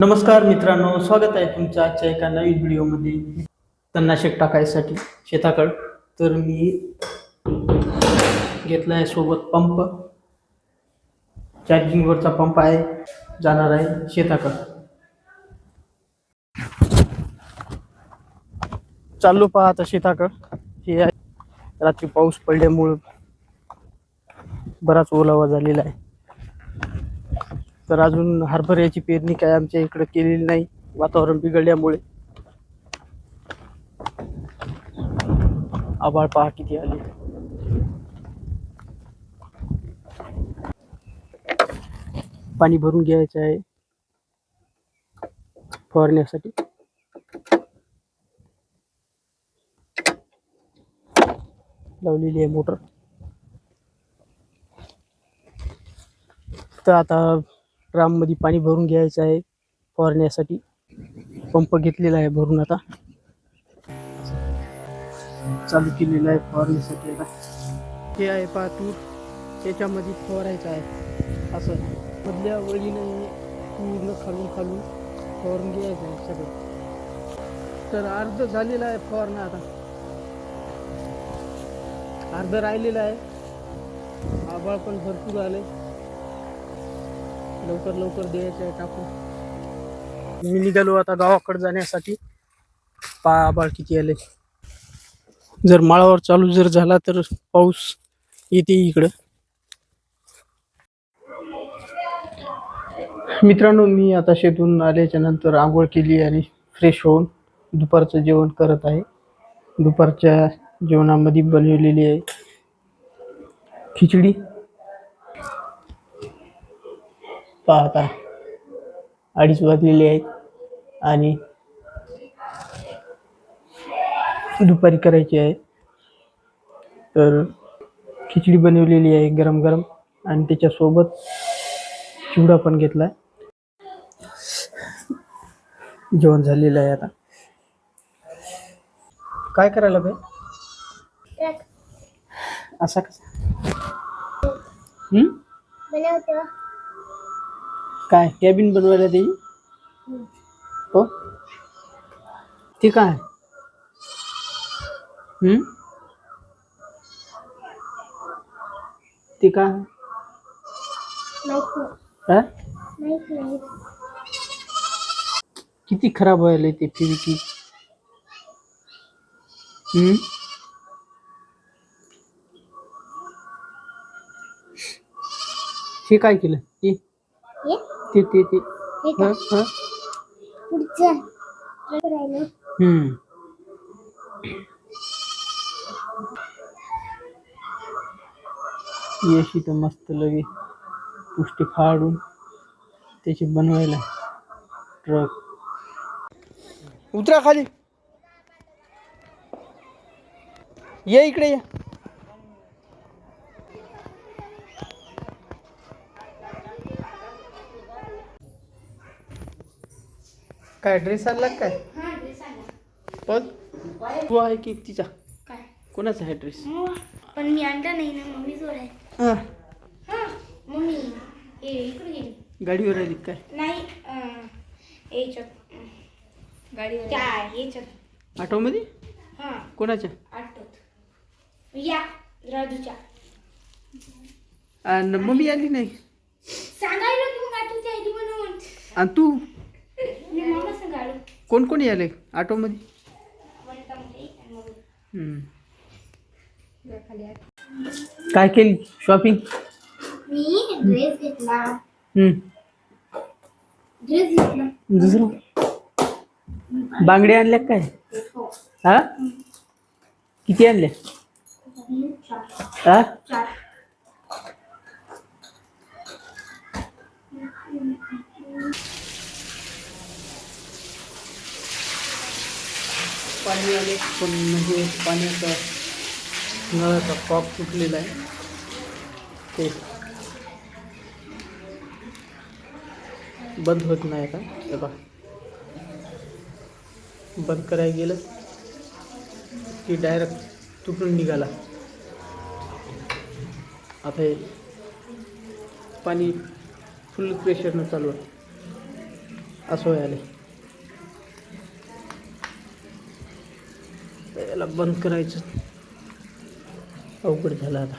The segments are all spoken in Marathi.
नमस्कार मित्रांनो स्वागत आहे तुमच्या आजच्या एका नवीन व्हिडिओमध्ये. तणनाशक टाकायसाठी शेताकड. तर मी घेतला आहे सोबत पंप. चार्जिंगवरचा पंप आहे जाणार आहे शेताकड. चाललो पहा आता शेताकड. हे आहे. रात्री पाऊस पडल्यामुळं बराच ओलावा झालेला आहे. तर अजून हरभऱ्याची पेरणी काय आमच्या इकडे केलेली नाही वातावरण बिघडल्यामुळे. आभाळ पहा किती आले. पाणी भरून घ्यायचं आहे. फवारण्यासाठी. लावलेली आहे मोटर. तर आता ड्राममध्ये पाणी भरून घ्यायचं आहे. फवारण्यासाठी पंप घेतलेला आहे भरून आता. चालू केलेला आहे फवारण्यासाठी आता. हे आहे पहा तूर. त्याच्यामध्ये फवारायचं आहे. असं. मधल्या वळीने पूर्ण खालून खालून फवारून घ्यायचं आहे सगळं. तर अर्ध झालेला आहे फवारणं आता. अर्ध राहिलेला आहे. आभाळ पण भरपूर आले लवकर लवकर द्यायचं आहे टाकून मी निघालो आता गावाकडे जाण्यासाठी. पा आबाळ किती आले जर माळावर चालू जर झाला तर पाऊस येते इकडं. मित्रांनो मी आता शेतून आल्याच्यानंतर आंघोळ केली आणि फ्रेश होऊन दुपारचं जेवण करत आहे. दुपारच्या जेवणामध्ये बनवलेली आहे खिचडी. पहा आता अडीच वाजलेले आहेत. आणि दुपारी करायची आहे. तर खिचडी बनवलेली आहे गरम गरम. आणि त्याच्यासोबत चिवडा पण घेतला जेवण झालेलं आहे आता. काय करायला पाहिजे असा कसा? काय? कॅबिन बनवायला त्याची हो? ते काय? हम्म? ते काय? हा? किती खराब व्हायला ते पीव्हीसी हम्म? हे काय केलं? ती? हे? ते ते ते. हे हा, का? हा. पुढचं राहिलं. हम्म. तर मस्त लगे पुष्टी फाडून त्याची बनवायला ट्रक. उतरा खाली. ये इकडे या. काय ड्रेस आणला काय? हा पण? तू आहे की तिचा? काय? कोणाचा आहे ड्रेस पण मी आणला नाही ना मम्मी जोर आहे. हा. हा मम्मी हे इकडे गेली गाडीवर आली काय? नाही अं, याच्यात गाडीवर त्या याच्यात ऑटोमध्ये? हा. कोणाच्या? आठवत या राजूच्या. आणि मम्मी आली नाही? सांगायला की मग आठवते म्हणून. आणि तू? कोण कोणी आले ऑटोमध्ये. काय केली? शॉपिंग मी ड्रेस घेतला. हम्म. ड्रेस घेतला. दुसरं? बांगड्या आणल्या काय? हा. किती आणल्या? हा? पाणी आले पण म्हणजे पाण्याचा नळाचा कॉक तुटलेला आहे. ते बंद होत नाही का हे बघा. बंद करायला गेलं की डायरेक्ट तुटून निघाला. आता हे पाणी फुल प्रेशरनं चालू आहे. असं आले याला बंद करायचं. अवघड झालं आता.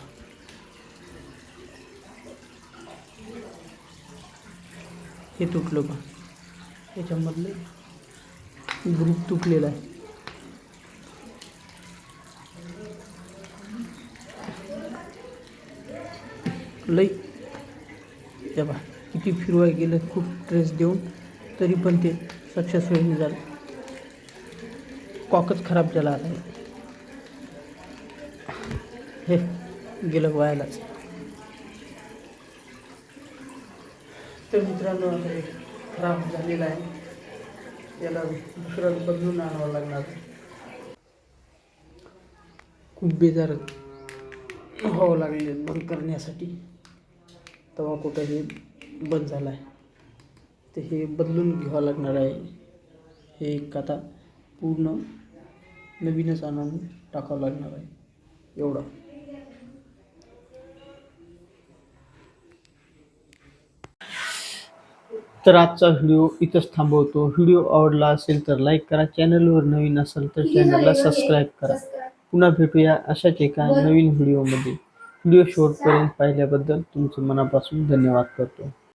हे तुटलं का याच्यामधलं ग्रुप तुटलेला आहे. लई. ते बा किती फिरवाय गेलं खूप ट्रेस देऊन तरी पण ते सक्सेसफुल झालं. कॉकच खराब झाला आता. हे गेलं व्हायलाच तर मित्रांनो आता हे खराब झालेलं आहे. याला दुसरं बदलून आणावं लागणार. खूप बेजार व्हावं लागले बंद करण्यासाठी. तेव्हा कुठं हे बंद झालं आहे तर हे बदलून घ्यावं लागणार आहे. हे एक आता पूर्ण नवीनच आणून टाकावं लागणार आहे. एवढं. तर आजचा व्हिडिओ इथंच थांबवतो. व्हिडिओ आवडला असेल तर लाईक करा. चॅनलवर नवीन असेल तर चॅनलला सबस्क्राईब करा. पुन्हा भेटूया अशाच एका नवीन व्हिडिओमध्ये. व्हिडिओ शेवटपर्यंत पाहिल्याबद्दल तुमचं मनापासून धन्यवाद करतो.